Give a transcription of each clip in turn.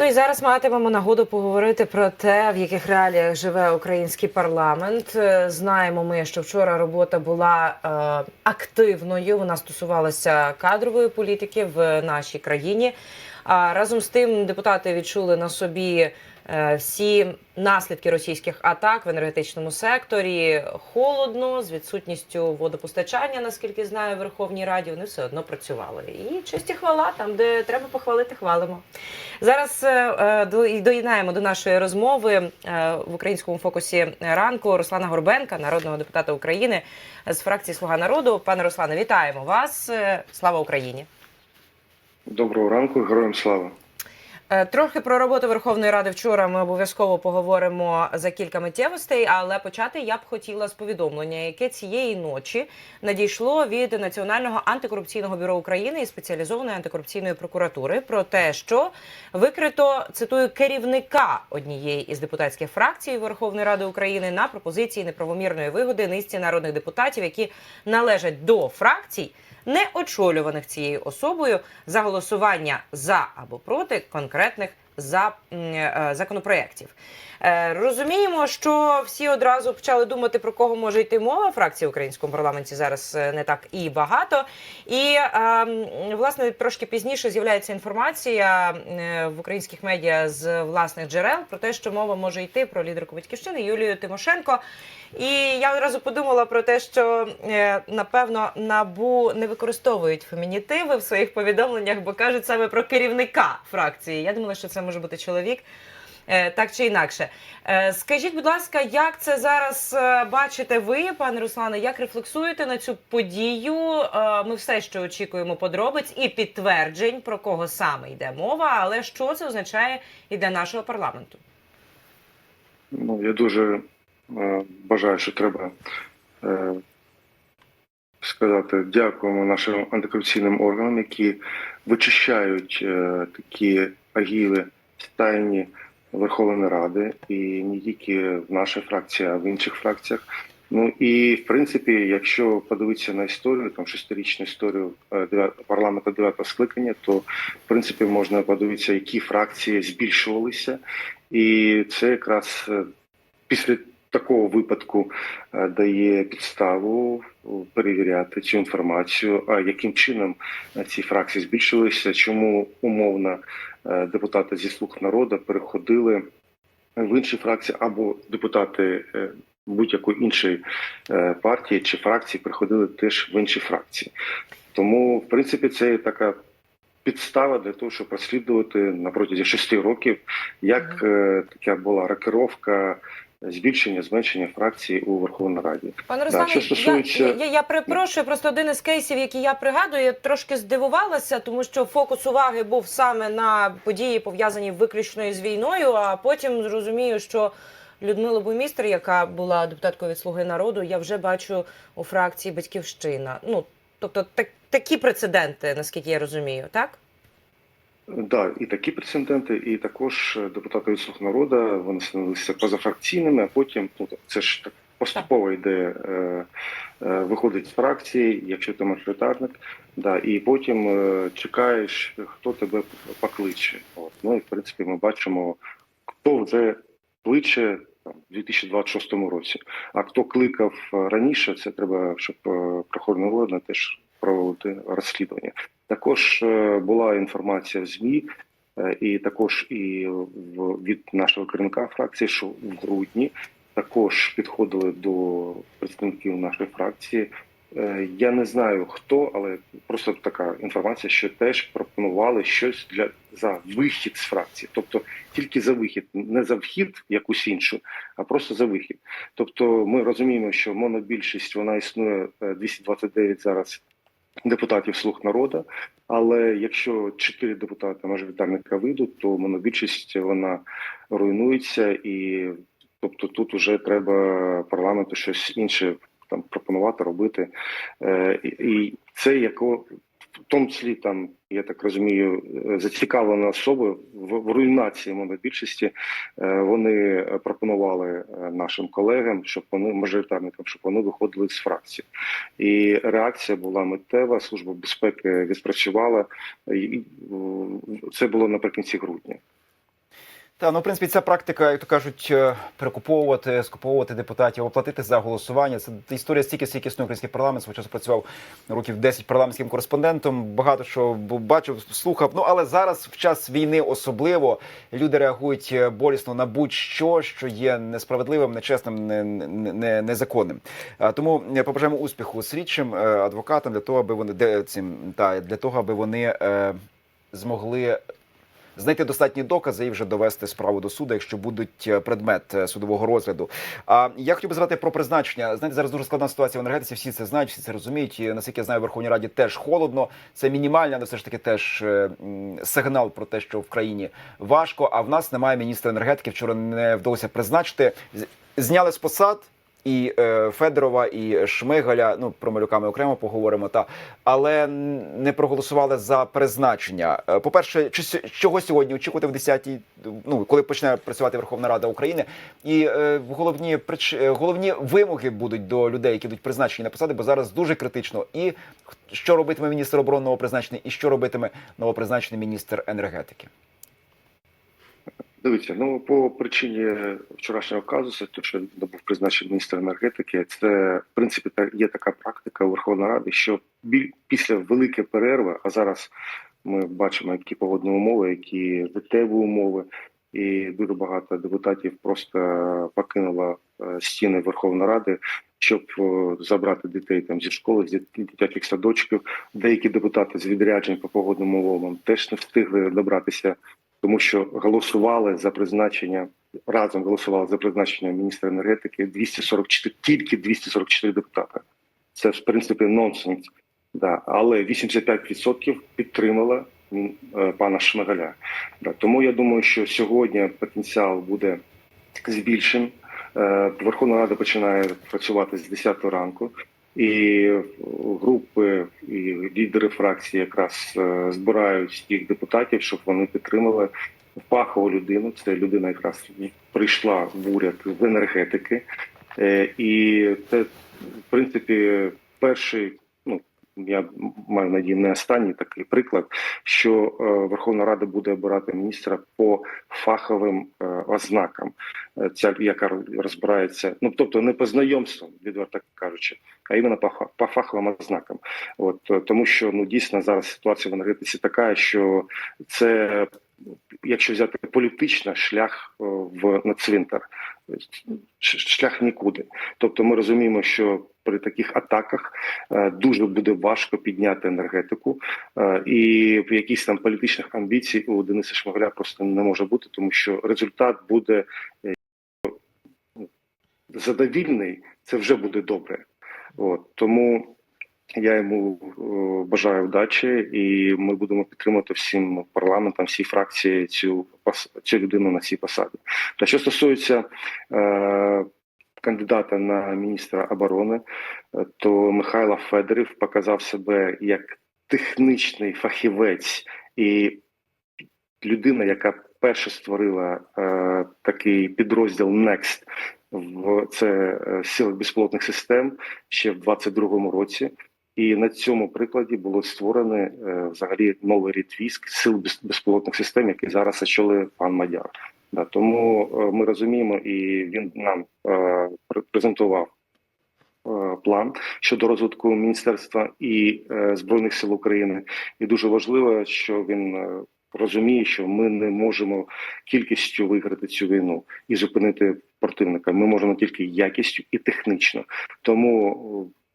Ну і зараз матимемо нагоду поговорити про те, в яких реаліях живе український парламент. Е, Знаємо ми, що вчора робота була е, активною. Вона стосувалася кадрової політики в нашій країні. А разом з тим депутати відчули на собі всі наслідки російських атак в енергетичному секторі. Холодно з відсутністю водопостачання, наскільки знаю, в Верховній Раді вони все одно працювали. І чисті хвала там, де треба похвалити, хвалимо. Зараз е, е, до- доєднаємо до нашої розмови е, в українському фокусі ранку Руслана Горбенка, народного депутата України з фракції Слуга народу. Пане Руслане, вітаємо вас. Е, Слава Україні! Доброго ранку, героям слава. Е, Трохи про роботу Верховної Ради вчора ми обов'язково поговоримо за кілька миттєвостей, але почати я б хотіла з повідомлення, яке цієї ночі надійшло від Національного антикорупційного бюро України і спеціалізованої антикорупційної прокуратури про те, що викрито цитую керівника однієї із депутатських фракцій Верховної Ради України на пропозиції неправомірної вигоди низці народних депутатів, які належать до фракцій не очолюваних цією особою за голосування за або проти конкретних за е, законопроєктів. Е, Розуміємо, що всі одразу почали думати про кого може йти мова. Фракції в українському парламенті зараз е, не так і багато. І власне трошки пізніше з'являється інформація в українських медіа з власних джерел про те, що мова може йти про лідерку батьківщини Юлію Тимошенко. І я одразу подумала про те, що напевно набу не використовують фемінітиви в своїх повідомленнях, бо кажуть саме про керівника фракції. Я думала, що це може бути чоловік. Е, Так чи інакше, Е, скажіть, будь ласка, як це зараз е, бачите ви, пане Руслане? Як рефлексуєте на цю подію? Ми все ще очікуємо подробиць і підтверджень про кого саме йде мова, але що це означає і для нашого парламенту? Ну, я дуже бажаю, що треба сказати дякуємо нашим антикорупційним органам, які вичищають такі агіли стайні Верховної Ради, і не тільки в нашій фракції, а в інших фракціях. Ну і в принципі, якщо подивитися на історію, там шестирічну історію е, парламенту дев'ятого скликання, то в принципі можна подивитися, які фракції збільшувалися, і це якраз е, після такого випадку е, дає підставу е, перевіряти цю інформацію. А яким чином е, ці фракції збільшилися? Чому умовно депутати зі слуг народу переходили в інші фракції або депутати будь-якої іншої партії чи фракції приходили теж в інші фракції. Тому, в принципі, це така підстава для того, щоб розслідувати на протязі шести років, як е, така була рокировка збільшення, зменшення фракцій у Верховній Раді. Пане Да, Руслане, що стосується- я, я, я перепрошую, просто один із кейсів, який я пригадую, я трошки здивувалася, тому що фокус уваги був саме на події, пов'язані виключно з війною. А потім зрозумію, що Людмила Буймістер, яка була депутаткою від Слуги народу, я вже бачу у фракції Батьківщина. Ну тобто, так, такі прецеденти, наскільки я розумію, так? Да, і такі прецеденти, і також е, депутати від слуг народу вони становилися позафракційними, а потім ну це ж так поступово йде, е, е, виходить з фракції, якщо ти мажоритарник, да, і потім чекаєш, хто тебе покличе. От. Ну і в принципі ми бачимо, хто вже кличе там, у 2026 році. А хто кликав раніше, це треба, щоб е, теж проводити розслідування. Також е, була інформація в ЗМІ, е, і також і від нашого керівника фракції, що в грудні також підходили до представників нашої фракції. Е, Я не знаю хто, але просто така інформація, що теж пропонували щось для за вихід з фракції, тобто тільки за вихід, не за вхід якусь іншу, а просто за вихід. Тобто, ми розуміємо, що монобільшість вона існує е, 229 зараз депутатів слуг народу. Але якщо чотири депутати мажоритарника вийдуть, то монобільшість вона руйнується, і тобто тут вже треба парламенту щось інше там пропонувати робити. Е, і це яко в тому числі там, я так розумію, е, зацікавлені особи в, руйнації монобільшості. Е, вони пропонували е, нашим колегам, щоб вони мажоритарникам, щоб вони виходили з фракції. І реакція була миттєва. Служба безпеки відпрацювала. Це було наприкінці грудня. Та ну в принципі ця практика, як то кажуть, е, перекуповувати, скуповувати депутатів, оплатити за голосування. Це історія стільки, скільки існує український парламент. Свого часу працював років 10 парламентським кореспондентом. Багато що бачив, слухав. Ну але зараз, в час війни, особливо люди реагують е, болісно на будь-що, що є несправедливим, нечесним, не, не, не- незаконним. Тому е, побажаємо успіху слідчим адвокатам для того, аби вони де цим та для того, аби вони е, змогли знайти достатні докази і вже довести справу до суду, якщо будуть е, предмет е, судового розгляду. А я хотів би згадати про призначення. Знаєте, зараз дуже складна ситуація в енергетиці. Всі це знають, всі це розуміють. І, наскільки я знаю, в Верховній Раді теж холодно. Це мінімально, але все ж таки теж е, сигнал про те, що в країні важко. А в нас немає міністра енергетики. Вчора не вдалося призначити. Зняли з посад. І е, Федорова, і Шмигаля. Ну про малюка ми окремо поговоримо. Та але не проголосували за призначення. Е, По-перше, чи с- чого сьогодні очікувати в 10-й, ну коли почне працювати Верховна Рада України, і е, головні прич... е, головні вимоги будуть до людей, які будуть призначені на посади, бо зараз дуже критично. І що робитиме міністр оборони новопризначений, і що робитиме новопризначений міністр енергетики. Дивіться, ну по причині вчорашнього казусу, то що він був призначений міністр енергетики, це в принципі та- є така практика у Верховної Ради, що після великої перерви, а зараз ми бачимо, які погодні умови, які життєві умови, і дуже багато депутатів просто покинуло е, стіни Верховної Ради, щоб е, забрати дітей там зі школи, з дитячих садочків. Деякі депутати з відряджень по погодним умовам теж не встигли добратися тому що голосували за призначення разом голосували за призначення міністра енергетики 244, тільки 244 депутата. Це в принципі нонсенс. Да. Але 85% підтримала е, пана Шмигаля. Да. Тому я думаю, що сьогодні потенціал буде збільшен. Е, Верховна Рада починає працювати з 10 ранку. І лідери фракції якраз е, збирають всіх депутатів, щоб вони підтримали фахову людину. Це людина, якраз прийшла в уряд з енергетики, Е, і це в принципі перший. Я маю надію, не останній такий приклад, що е, Верховна Рада буде обирати міністра по фаховим е, ознакам, Е, ця яка розбирається, ну тобто не по знайомствам, відверто кажучи, а іменно по, фа- по фаховим ознакам. От тому, що ну дійсно зараз ситуація в енергетиці така, що це якщо взяти політично, шлях в на цвинтар, шлях нікуди. Тобто, ми розуміємо, що при таких атаках е, дуже буде важко підняти енергетику, е, і в якісь там політичних амбіцій у Дениса Шмигаля просто не може бути, тому що результат буде е, задовільний, це вже буде добре. От тому я йому бажаю вдачі, і ми будемо підтримувати всім парламентом, всі фракції цю цю людину на цій посаді. Та що стосується е, кандидата на міністра оборони, е, то Михайло Федорів показав себе як технічний фахівець і людина, яка перше створила е, такий підрозділ Next в це е, сили безпілотних систем ще в 22-му році. І на цьому прикладі було створено е, взагалі новий рід військ сил без- безпілотних систем, який зараз очолює пан Мадяр. Да, тому е, ми розуміємо, і він нам е, презентував е, план щодо розвитку міністерства і е, збройних сил України. І дуже важливо, що він е, розуміє, що ми не можемо кількістю виграти цю війну і зупинити противника. Ми можемо тільки якістю і технічно. Тому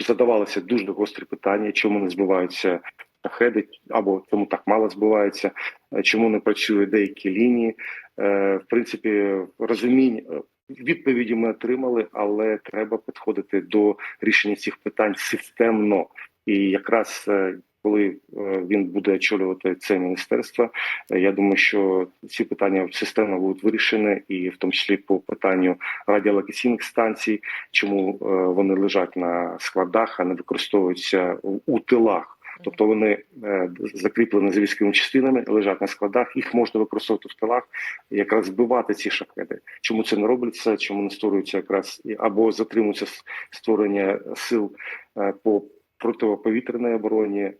е, задавалося дуже гострі питання, чому не збиваються шахеди, або чому так мало збиваються, е, чому не працюють деякі лінії. Е, В принципі, розуміння. е, Відповіді ми отримали, але треба підходити до рішення цих питань системно. І якраз е, коли він буде очолювати це міністерство, я думаю, що ці питання системно будуть вирішені, і в тому числі по питанню радіолокаційних станцій, чому вони лежать на складах, а не використовуються у тилах. Тобто вони е, закріплені за військовими частинами, лежать на складах, їх можна використовувати в тилах, якраз збивати ці шахеди. Чому це не робиться? Чому не створюється якраз або затримується створення сил е, по протиповітряній обороні,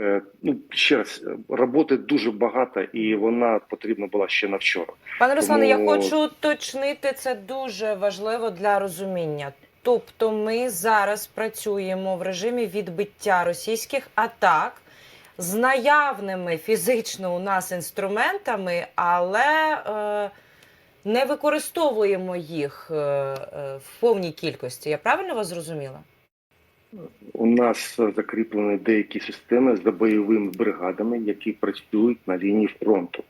Е, Ну ще раз, роботи дуже багато, і вона потрібна була ще на вчора. Пане Руслане, я хочу уточнити це дуже важливо для розуміння. Тобто, ми зараз працюємо в режимі відбиття російських атак з наявними фізично у нас інструментами, але е, не використовуємо їх е, е, в повній кількості. Я правильно вас зрозуміла? У нас закріплені деякі системи за бойовими бригадами, які працюють на лінії фронту,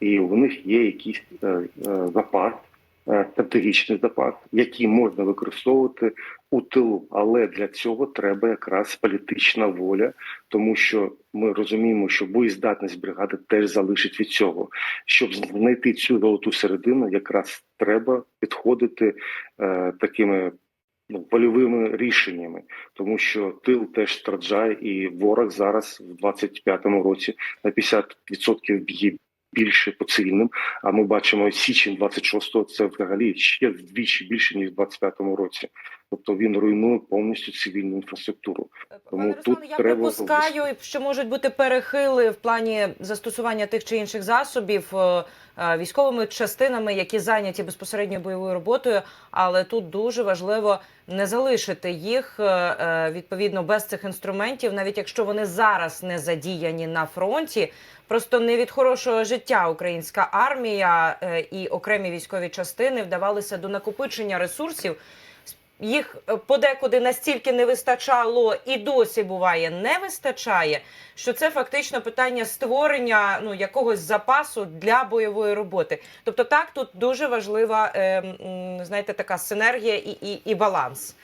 і у них є якийсь е, е, запас, стратегічний запас, який можна використовувати у тилу. Але для цього треба якраз політична воля, тому що ми розуміємо, що боєздатність бригади теж залишить від цього. Щоб знайти цю золоту середину, якраз треба підходити е, такими ну, польовими рішеннями, тому що тил теж страждає, і ворог зараз в 25-му році на 50% б'є більше по цивільним. А ми бачимо січень 26-го це взагалі ще вдвічі більше ніж в 25-му році. Тобто він руйнує повністю цивільну інфраструктуру. Тому Пане тут Руслане, я треба припускаю, що можуть бути перехили в плані застосування тих чи інших засобів е, е, військовими частинами, які зайняті безпосередньо бойовою роботою. Але тут дуже важливо не залишити їх е, відповідно без цих інструментів, навіть якщо вони зараз не задіяні на фронті. Просто не від хорошого життя українська армія і окремі військові частини вдавалися до накопичення ресурсів. Їх е, подекуди настільки не вистачало і досі буває не вистачає, що це фактично питання створення ну якогось запасу для бойової роботи. Тобто, так тут дуже важлива е, знаєте, така синергія і, і, і баланс.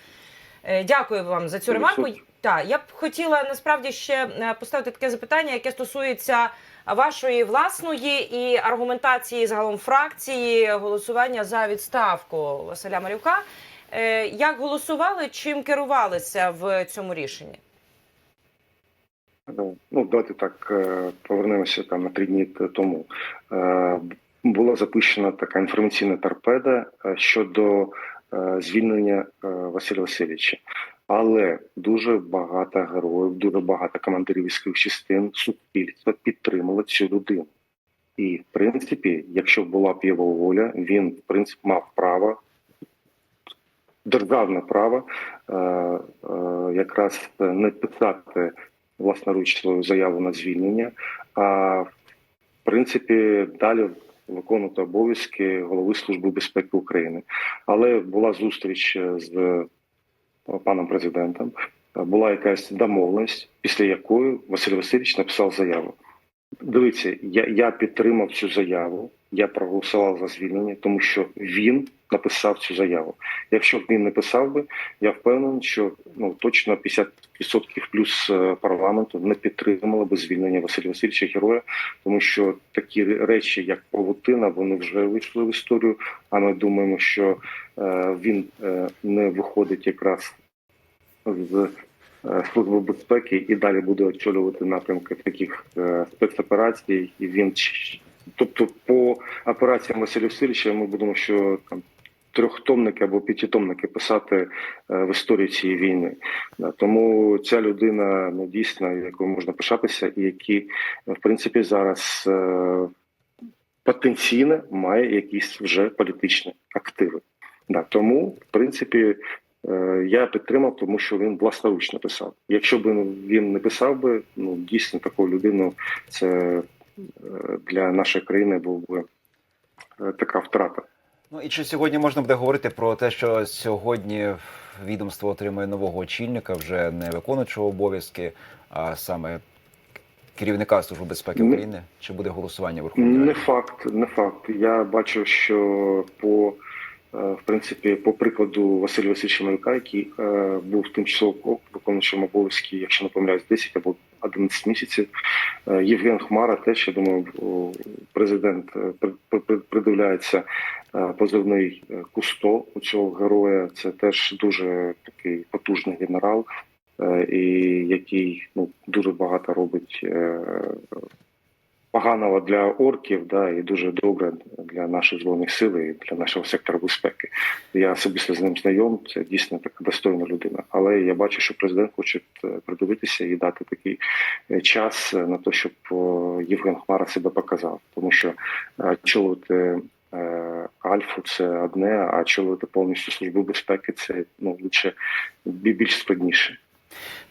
Е, Дякую вам за цю ремарку. Так, я б хотіла насправді ще е, поставити таке запитання, яке стосується вашої власної і аргументації загалом фракції голосування за відставку Василя Марюка. Е, Як голосували, чим керувалися в цьому рішенні? Ну, давайте так е, повернемося там на три дні тому. Е, Була запущена така інформаційна торпеда щодо звільнення Василя Васильовича. Але дуже багато героїв, дуже багато командирів військових частин суспільства підтримали цю людину. І, в принципі, якщо була б його воля, він в принципі мав право, державне право е, е, якраз не писати власноруч свою заяву на звільнення, а в принципі далі виконувати обов'язки голови Служби безпеки України. Але була зустріч з е, паном президентом, була якась домовленість, після якої Василь Васильович написав заяву. Дивіться, я, я підтримав цю заяву, я проголосував за звільнення, тому що він написав цю заяву. Якщо б він не писав би, я впевнений, що ну точно 50% плюс е, парламенту не підтримало би звільнення Василя Васильовича героя, тому що такі речі, як павутина, вони вже вийшли в історію. А ми думаємо, що е, він е, не виходить якраз з е, служби безпеки і далі буде очолювати напрямки таких е, спецоперацій. І він тобто по операціям Василя Васильовича ми будемо, що там трьохтомники або п'ятитомники писати е, в історії цієї війни. Тому ця людина ну дійсно, якою можна пишатися, і які в принципі зараз е, потенційно має якісь вже політичні активи. Тому, в принципі, е, я підтримав, тому що він власноручно писав. Якщо б він не писав би, ну дійсно таку людину це для нашої країни був би е, така втрата. Ну і чи сьогодні можна буде говорити про те, що сьогодні відомство отримує нового очільника, вже не виконуючого обов'язки, а саме керівника Служби безпеки України? Чи буде голосування в Верховній Не факт, не факт. Я бачу, що по в принципі, по прикладу Василя Васильовича Малюка, який е, був тимчасово виконуючим обов'язки, якщо не помиляюсь, 10 або 11 місяців. Е, Євген Хмара теж, я думаю, президент е, при- при- при- придивляється е, позивний е, Кусто у цього героя. Це теж дуже такий потужний генерал, е, і який ну дуже багато робить е, поганого для орків, да, і дуже добре для наших збройних сил і для нашого сектора безпеки. Я особисто з ним знайом. Це дійсно така достойна людина. Але я бачу, що президент хоче е, придивитися і дати такий е, час на те, щоб Євген Хмара себе показав, тому що е, е, Альфу це одне, а очолити повністю службу безпеки це ну лише більш складніше.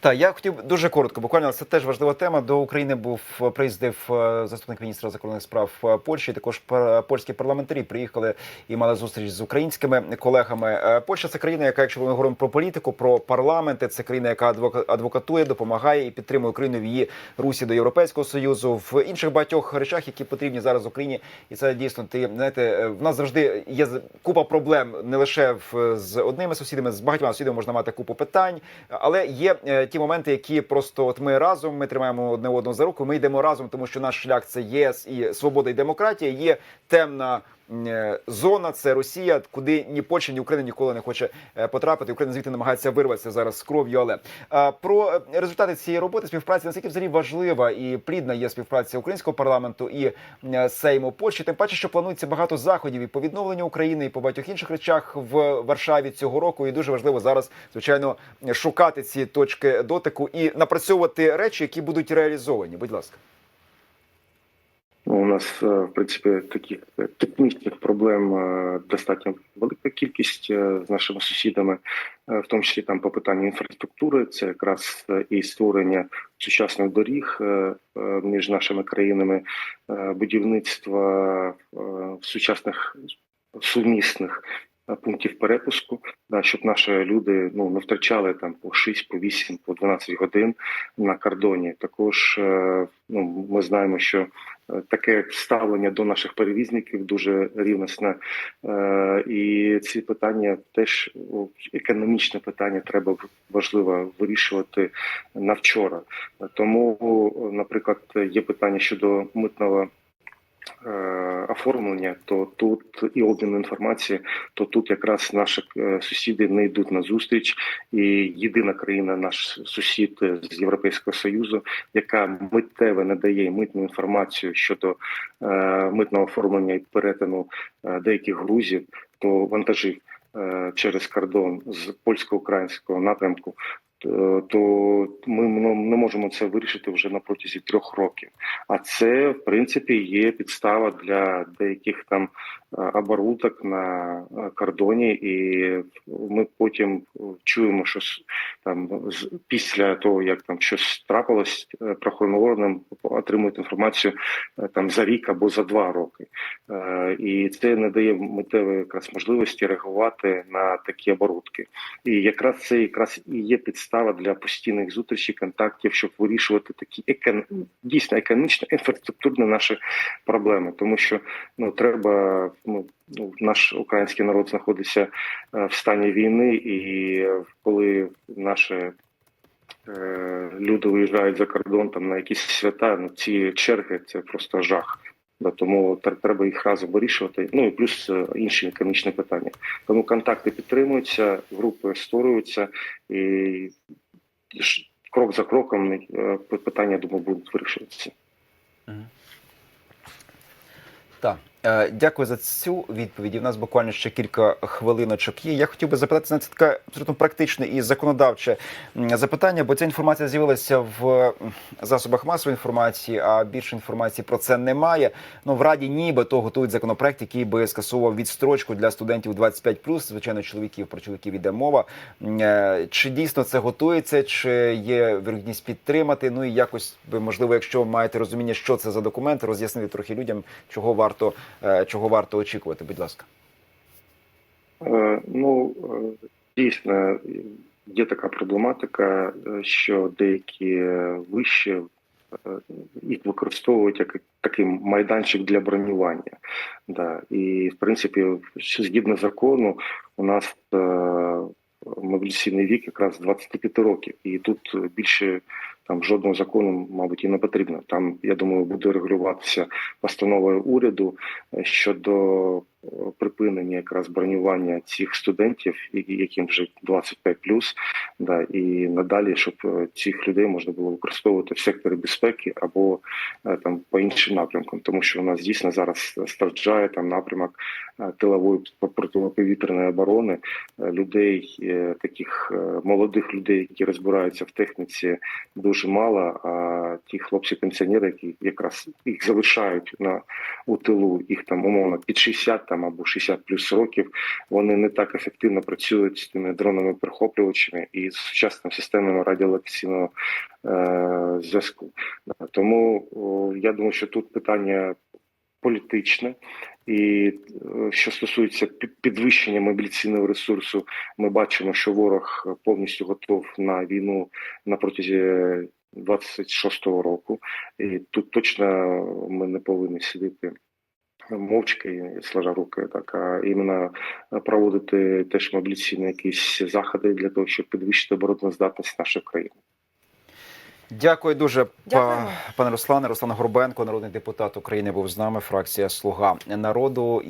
Так, я хотів дуже коротко, буквально це теж важлива тема. До України був е, приїздив е, заступник міністра закордонних справ е, Польщі. Також польські парламентарі приїхали і мали зустріч з українськими колегами. Польща це країна, яка, якщо ми говоримо про політику, про парламенти, це країна, яка адвока- адвокатує, допомагає і підтримує Україну в її русі до Європейського союзу, в інших багатьох речах, які потрібні зараз Україні. І це дійсно ти знаєте, в нас завжди є купа проблем не лише в з одними сусідами, з багатьма сусідами можна мати купу питань, але є ті моменти, які просто от ми разом, ми тримаємо одне одного за руку. Ми йдемо разом, тому що наш шлях це ЄС і свобода і демократія. Є темна. Е, Зона це Росія, куди ні Польща, ні Україна ніколи не хоче е, потрапити. Україна звідти намагається вирватися зараз з кров'ю. Але про е, результати цієї роботи співпраці наскільки взагалі важлива і плідна є співпраця українського парламенту і Сейму Польщі. Тим паче, що планується багато заходів і по відновленню України, і по багатьох інших речах в Варшаві цього року. І дуже важливо зараз, звичайно, шукати ці точки дотику і напрацьовувати речі, які будуть реалізовані. Будь ласка. Ну, у нас, е, в принципі, таких е, технічних проблем е, достатньо велика кількість з нашими сусідами, в тому числі там по питанню інфраструктури. Це якраз і створення сучасних доріг між нашими країнами, будівництва сучасних сумісних пунктів перепуску, да, щоб наші люди ну не втрачали там по 6, по 8, по 12 годин на кордоні. Також е, ну ми знаємо, що е, таке ставлення до наших перевізників дуже рівностне, Е, і ці питання теж економічне питання треба важливо вирішувати на вчора. Тому, наприклад, є питання щодо митного. Е, Оформлення, то тут і обмін інформації, то тут якраз наші е, сусіди не йдуть на зустріч, і єдина країна, наш сусід з Європейського союзу, яка миттєво надає митну інформацію щодо е, митного оформлення і перетину деяких грузів, то вантажів через кордон з польсько-українського напрямку. Е, То ми не можемо це вирішити вже на протязі трьох років. А це в принципі є підстава для деяких там е, оборудок на е, кордоні, і ми потім чуємо, що там після того, як там щось трапилось, правоохоронним отримують інформацію там за рік або за два роки. І це не дає миттєвої якраз можливості реагувати на такі оборудки. І якраз це якраз і є підстава для постійних зустрічей, контактів, щоб вирішувати такі екон... дійсно економічно інфраструктурні наші проблеми, тому що ну треба ну. Ну, наш український народ знаходиться е, в стані війни, і е, коли наші е, люди виїжджають за кордон там на якісь свята, ну ці черги це просто жах. Тому треба їх разом вирішувати. Ну і плюс е, інші економічні питання. Тому контакти підтримуються, групи створюються, і крок за кроком е, питання думаю будуть вирішуватися. Так, дякую за цю відповідь. У нас буквально ще кілька хвилиночок є. Я хотів би запитати на це таке абсолютно практичне і законодавче запитання, бо ця інформація з'явилася в засобах масової інформації, а більше інформації про це немає. Ну в раді нібито готують законопроект, який би скасував відстрочку для студентів 25+, звичайно, чоловіків про чоловіків іде мова. Е, Чи дійсно це готується, чи є вірогідність підтримати? Ну і якось би можливо, якщо маєте розуміння, що це за документ, роз'яснити трохи людям, чого варто е, чого варто очікувати. Будь ласка. Е, Ну е, дійсно є така проблематика, е, що деякі е, виші е, їх використовують як такий майданчик для бронювання. Да. І в принципі, згідно закону, у нас е, мобілізаційний вік якраз 25 років, і тут більше там жодного закону, мабуть, і не потрібно. Там я думаю, буде регулюватися постановою уряду е, щодо припинення якраз бронювання цих студентів, яким вже 25 да, і надалі, щоб е, цих людей можна було використовувати в секторі безпеки або е, там по іншим напрямкам, тому що у нас дійсно зараз страждає там напрямок е, тилової протиповітряної оборони е, людей, е, таких е, молодих людей, які розбираються в техніці, дуже мало. А ті хлопці-пенсіонери, які якраз їх залишають на у тилу, їх там умовно під 60 там або 60 плюс років, вони не так ефективно працюють з тими дронами перехоплювачами і з сучасними системами радіолокаційного е, зв'язку. Тому о, я думаю, що тут питання політичне. І е, що стосується пі- підвищення мобілізаційного ресурсу, ми бачимо, що ворог повністю готов на війну на протязі 26-го року, і тут точно ми не повинні сидіти мовчки, сложа руки, так а іменно проводити теж мобілізаційні якісь заходи для того, щоб підвищити обороноздатність нашої країни. Дякую дуже, па- пане Руслане. Руслан Горбенко, народний депутат України, був з нами. Фракція Слуга народу.